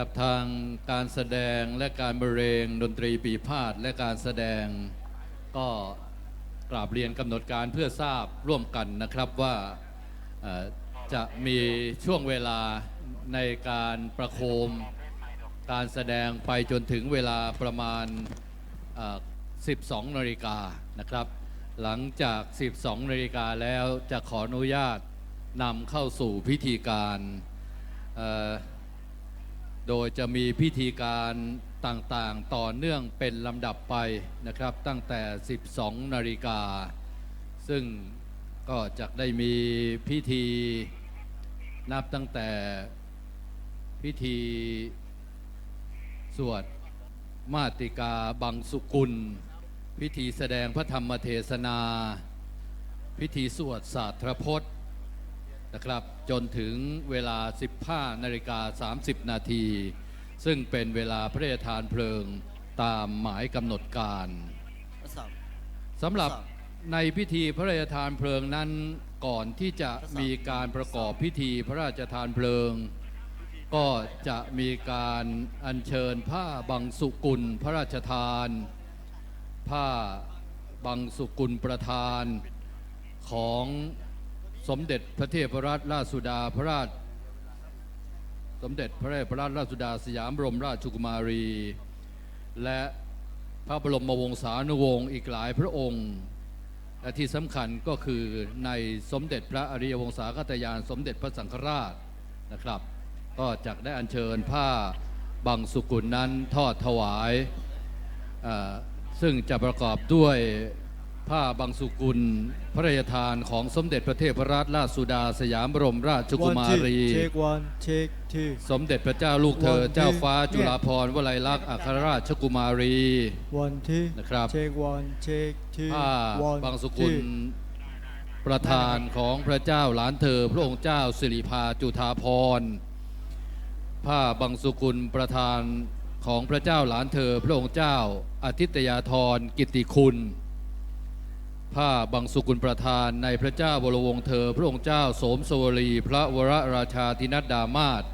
กับทางการแสดงและการบรรเลงดนตรีปีพาดและการแสดงก็กราบเรียนกำหนดการเพื่อทราบร่วมกันนะครับว่าจะมีช่วงเวลาในการประโคมการแสดงไปจนถึงเวลาประมาณ 12 นาฬิกานะครับ หลังจาก 12 นาฬิกาแล้วจะขออนุญาตนำเข้าสู่พิธีการ โดยจะมีพิธีการต่างๆ ต่อเนื่องเป็นลำดับไปนะครับ ตั้งแต่ 12 นาฬิกา ซึ่งก็จะได้มีพิธีนับตั้งแต่พิธีสวดมาติกาบังสุกุล พิธีแสดงพระธรรมเทศนา พิธีสวดศาสตรพจน์ นะครับ จนถึงเวลา 15นาฬิกา30 นาที ซึ่งเป็นเวลาพระราชทานเพลิงตามหมายกำหนดการทดสอบสำหรับทดสอบในพิธีพระราชทานเพลิงนั้นก่อนที่จะทดสอบมีการประกอบพิธีพระราชทานเพลิง ก็จะมีการอัญเชิญผ้าบังสุกุลพระราชทาน ผ้าบังสุกุลประธานของ สมเด็จพระเทพรัตนราชสุดาพระราช สมเด็จพระเทพรัตนราชสุดาสยามบรมราชกุมารี และพระบรมวงศานุวงศ์อีกหลายพระองค์และที่สำคัญก็คือในสมเด็จพระอริยวงศาคตยานสมเด็จพระสังฆราชนะครับ ก็จะได้อัญเชิญผ้าบังสุกุลนั้นทอดถวาย ซึ่งจะประกอบด้วย ผ้าบังสุกุล พระราชทานของสมเด็จพระเทพรัตนราชสุดาสยามบรมราชกุ One มา two รี take one take two สมเด็จพระเจ้าลูกเธอ One, two, เจ้าฟ้าจุฬา yeah. ภรณ์วลัยลักษณ์อัครราชกุมารี one two นะครับ take one take two ผ้า one บางสุกุล two ประธานของพระเจ้าหลานเธอ พระองค์เจ้าสิริภาจุธาพรผ้าบางสุกุลประธานของพระเจ้าหลานเธอ พระองค์เจ้าอาทิตยาธรกิตติคุณ ผ้าบางสุกุลประธานในพระเจ้าบรวงเธอ พระองค์เจ้าโสมสวรี พระวรราชาธินัดดามาศ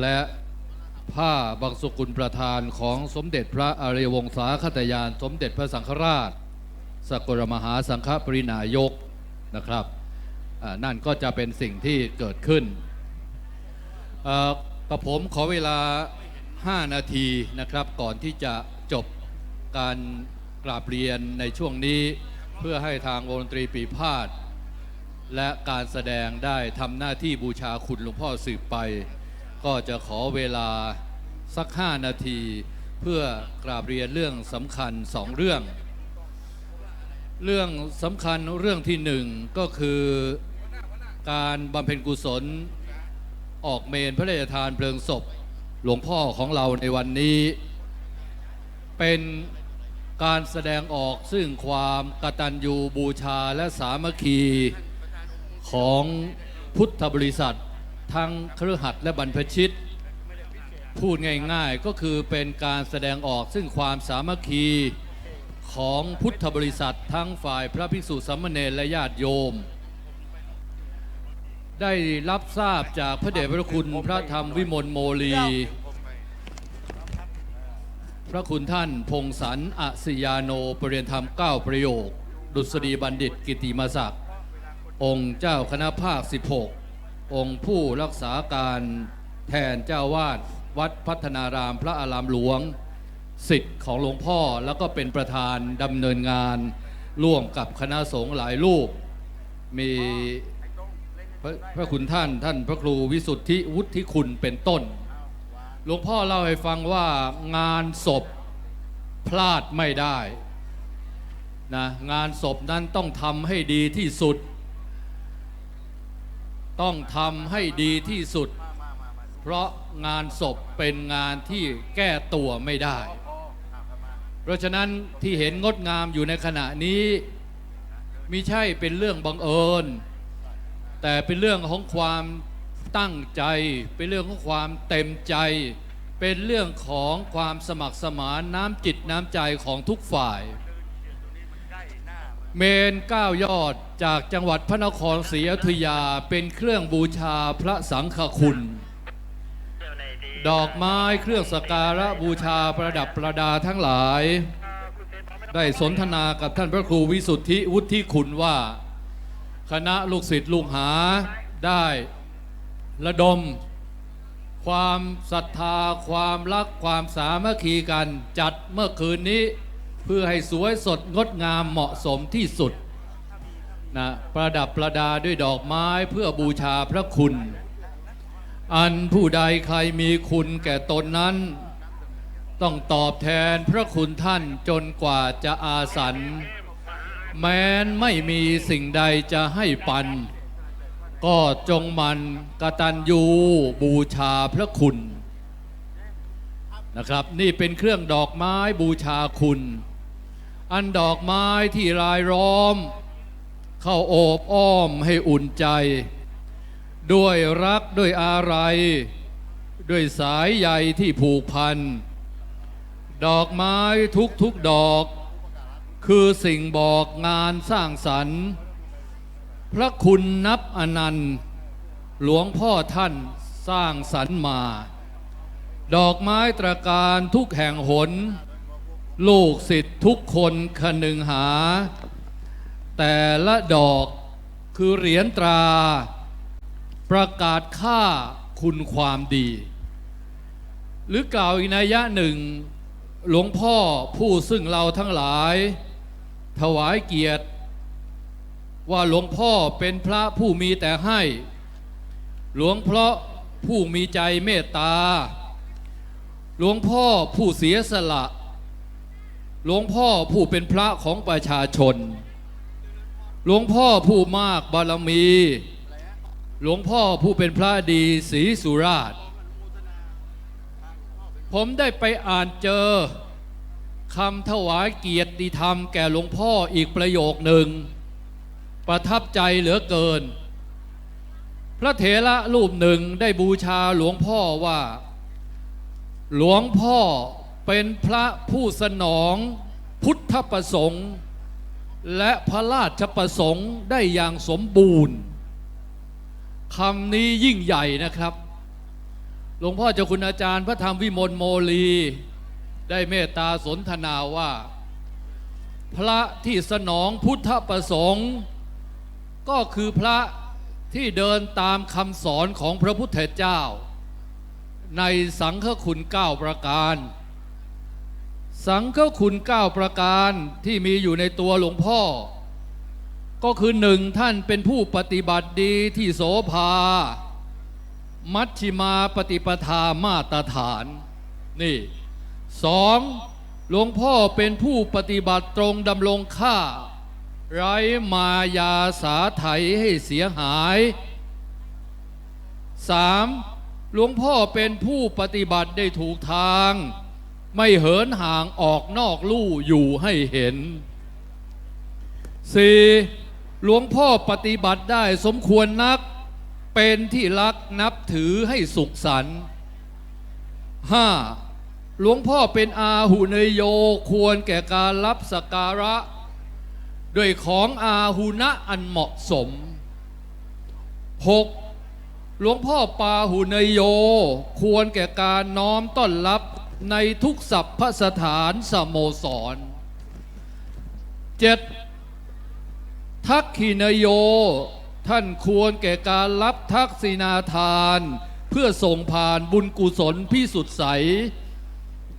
และผ้าบางสุกุลประธานของสมเด็จพระอริยวงศาคตยาน สมเด็จพระสังฆราช สกลมหาสังฆปรินายกนะครับนั่นก็จะเป็นสิ่งที่เกิดขึ้นกับผมขอเวลา 5 นาทีนะครับก่อนที่จะจบการ กราบเรียนในช่วงนี้เพื่อให้ทางวงดนตรีปีพาดและการแสดงได้ทำหน้าที่บูชาคุณหลวงพ่อสืบไป ก็จะขอเวลาสัก 5 นาที เพื่อกราบเรียนเรื่องสำคัญสองเรื่อง เรื่องสำคัญเรื่องที่หนึ่งก็คือการบำเพ็ญกุศลออกเมนพระราชทานเพลิงศพ หลวงพ่อของเราในวันนี้ เป็น การแสดงออกซึ่งความกตัญญูบูชาและสามัคคีของพุทธบริษัท ทั้งเครือขัดและบรรพชิต พูดง่ายๆก็คือเป็นการแสดงออกซึ่งความสามัคคีของพุทธบริษัท ทั้งฝ่ายพระภิกษุสามเณรและญาติโยม ได้รับทราบจากพระเดชพระคุณพระธรรมวิมลโมลี พระคุณท่านพงศรอสิยาโนปรริยนธรรม 9 ประโยค ดุษฎีบัณฑิตกิติมศักดิ์องค์เจ้าคณะภาค 16 องค์ผู้รักษาการแทนเจ้าวาดวัดพัฒนารามพระอารามหลวง สิทธิ์ของหลวงพ่อแล้วก็เป็นประธานดำเนินงาน ร่วมกับคณะสงฆ์หลายรูป มีพระพระคุณท่านท่านพระครูวิสุทธิวุฒิคุณเป็นต้น หลวงพ่อเล่าให้ฟังว่างานศพพลาดไม่ได้นะงานศพนั้นต้องทำให้ดีที่สุด ต้องทำให้ดีที่สุด เพราะงานศพเป็นงานที่แก้ตัวไม่ได้ เพราะฉะนั้นที่เห็นงดงามอยู่ในขณะนี้มิใช่เป็นเรื่องบังเอิญ แต่เป็นเรื่องของความ ตั้งใจ เป็นเรื่องของความเต็มใจ เป็นเรื่องของความสมัครสมานน้ำจิตน้ำใจของทุกฝ่าย เมนก้ายอดจากจังหวัดพระนครศรีอยุธยาเป็นเครื่องบูชาพระสังฆคุณ ดอกไม้เครื่องสกการะบูชาประดับประดาทั้งหลาย ได้สนทนากับท่านพระครูวิสุทธิวุฒิคุณว่า คณะลูกศิษย์ลูกหาได้ ระดม ความศรัทธา ความรักความสามัคคีกันจัดเมื่อคืนนี้ เพื่อให้สวยสดงดงามเหมาะสมที่สุดนะประดับประดาด้วยดอกไม้เพื่อบูชาพระคุณ อันผู้ใดใครมีคุณแก่ตนนั้น ต้องตอบแทนพระคุณท่านจนกว่าจะอาสัน แม้นไม่มีสิ่งใดจะให้ปัน ก็จงมันกตัญญูบูชาพระคุณนะครับ นี่เป็นเครื่องดอกไม้บูชาคุณ อันดอกไม้ที่รายล้อม เข้าโอบอ้อมให้อุ่นใจ ด้วยรักด้วยอะไร ด้วยสายใยที่ผูกพัน ดอกไม้ทุกทุกๆดอก คือสิ่งบอกงานสร้างสรรค์ พระคุณนับอนันต์ หลวงพ่อท่านสร้างสรรมา ดอกไม้ตระการทุกแห่งหน ลูกศิษย์ทุกคนคนึงหา แต่ละดอกคือเหรียญตรา ประกาศค่าคุณความดี หรือกล่าวอีกนัยยะหนึ่ง หลวงพ่อผู้ซึ่งเราทั้งหลาย ถวายเกียรติ ว่าหลวงพ่อเป็นพระผู้มีแต่ให้ หลวงพ่อผู้มีใจเมตตา หลวงพ่อผู้เสียสละ หลวงพ่อผู้เป็นพระของประชาชน หลวงพ่อผู้มากบารมี หลวงพ่อผู้เป็นพระดีศรีสุราช ผมได้ไปอ่านเจอคำถวายเกียรติธรรมแก่หลวงพ่ออีกประโยคหนึ่ง ประทับใจเหลือเกิน พระเถระรูปหนึ่งได้บูชาหลวงพ่อว่า หลวงพ่อเป็นพระผู้สนองพุทธประสงค์ และพระราชประสงค์ได้อย่างสมบูรณ์คำนี้ยิ่งใหญ่นะครับ หลวงพ่อเจ้าคุณอาจารย์พระธรรมวิมลโมลี ได้เมตตาสนทนาว่า พระที่สนองพุทธประสงค์ ก็คือพระที่เดินตามคำสอนของพระพุทธเจ้า ในสังฆคุณเก้าประการ สังฆคุณเก้าประการที่มีอยู่ในตัวหลวงพ่อ ก็คือหนึ่งท่านเป็นผู้ปฏิบัติดีที่โสภา มัชชิมาปฏิปทามาตรฐาน นี่สองหลวงพ่อเป็นผู้ปฏิบัติตรงดำรงค่า ไร้มายาสาไถให้เสียหายสามหลวงพ่อเป็นผู้ปฏิบัติได้ถูกทาง ไม่เหินห่างออกนอกลู่อยู่ให้เห็นสี่หลวงพ่อปฏิบัติได้สมควรนัก เป็นที่รักนับถือให้สุขสันต์ห้าหลวงพ่อเป็นอาหุเนยโยควรแก่การรับสักการะ ด้วยของอาหุนะอันเหมาะสม 6. หลวงพ่อปาหุเนโย ควรแก่การน้อมต้อนรับในทุกสัพพสถานสโมสร 7. ทักขินโย ท่านควรแก่การรับทักษินาทาน เพื่อส่งผ่านบุญกุศลพิสุทธิใส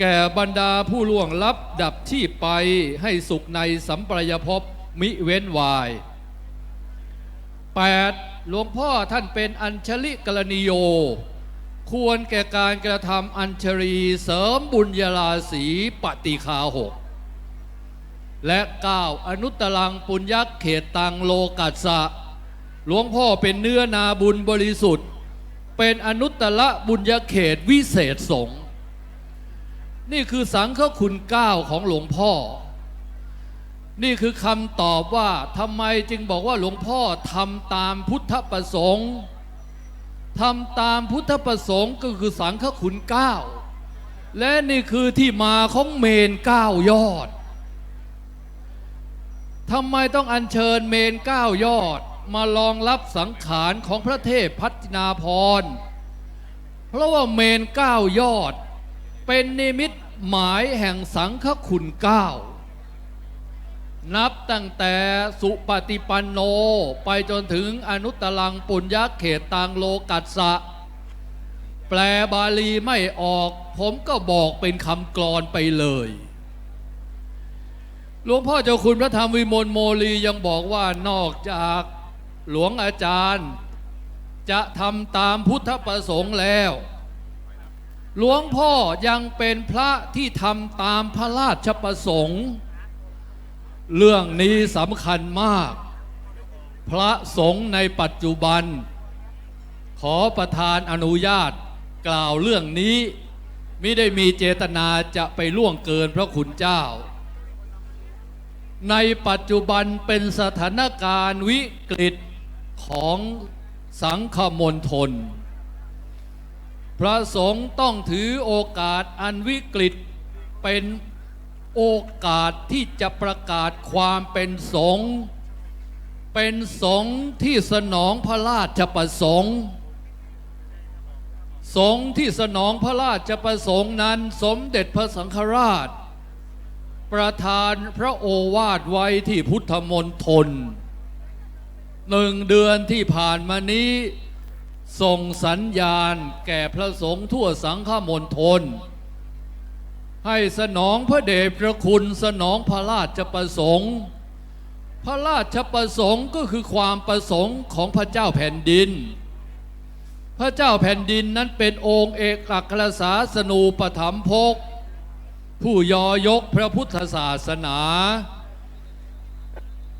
แก่บรรดาผู้ล่วงลับดับที่ไปให้สุขในสัมปรายภพ มิเว้นวาย 8. หลวงพ่อท่านเป็นอัญชลิกรณีโย ควรแก่การกระทำอัญชรีเสริมบุญญาราศีปฏิคาหกและ 9 อนุตตรังปุญญเขตตังโลกัสสะหลวงพ่อเป็นเนื้อนาบุญบริสุทธิ์ เป็นอนุตตรบุญญเขตวิเศษสงฆ์นี่คือสังฆคุณเก้าของหลวงพ่อ นี่คือคำตอบว่าทำไมจึงบอกว่าหลวงพ่อทำตามพุทธประสงค์ทำตามพุทธประสงค์ก็คือสังฆคุณเก้าและนี่คือที่มาของเมนเก้ายอดทำไมต้องอัญเชิญเมนเก้ายอดมารองรับสังขารของพระเทพพัฒนาพร เพราะว่าเมนเก้ายอด เป็นนิมิตหมายแห่งสังฆคุณเก้า นับตั้งแต่สุปฏิปันโน ไปจนถึงอนุตตรังปุญญเขตตังโลกัสสะ แปลบาลีไม่ออก ผมก็บอกเป็นคำกลอนไปเลยหลวงพ่อเจ้าคุณพระธรรมวิมลโมลียังบอกว่านอกจากหลวงอาจารย์ จะทำตามพุทธประสงค์แล้ว หลวงพ่อยังเป็นพระที่ทำตามพระราชประสงค์ เรื่องนี้สำคัญมาก พระสงฆ์ในปัจจุบัน ขอประธานอนุญาตกล่าวเรื่องนี้ไม่ได้มีเจตนาจะไปล่วงเกินพระคุณเจ้า ในปัจจุบันเป็นสถานการณ์วิกฤตของสังคมณฑลพระสงฆ์ต้องถือโอกาสอันวิกฤตเป็น โอกาสที่จะประกาศความเป็นสงฆ์เป็นสงฆ์ที่สนองพระราชประสงค์สงฆ์ที่สนองพระราชประสงค์นั้นสมเด็จพระสังฆราช ประธานพระโอวาทไว้ที่พุทธมณฑลหนึ่งเดือนที่ผ่านมานี้ส่งสัญญาณแก่พระสงฆ์ทั่วสังฆมณฑล ให้สนองพระเดชพระคุณสนองพระราชประสงค์ พระราชประสงค์ก็คือความประสงค์ของพระเจ้าแผ่นดิน พระเจ้าแผ่นดินนั้นเป็นองค์เอกอัครศาสนูปถัมภกผู้ยอยกพระพุทธศาสนา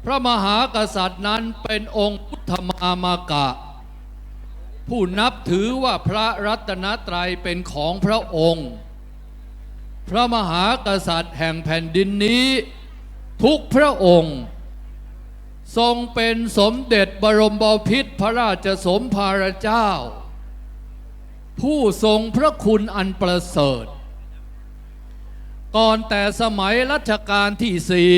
พระมหากษัตริย์นั้นเป็นองค์พุทธมามากะ ผู้นับถือว่าพระรัตนตรัยเป็นของพระองค์ พระมหากษัตริย์แห่งแผ่นดินนี้ ทุกพระองค์ ทรงเป็นสมเด็จบรมบพิตรพระราชสมภารเจ้า ผู้ทรงพระคุณอันประเสริฐ ก่อนแต่สมัยรัชกาลที่สี่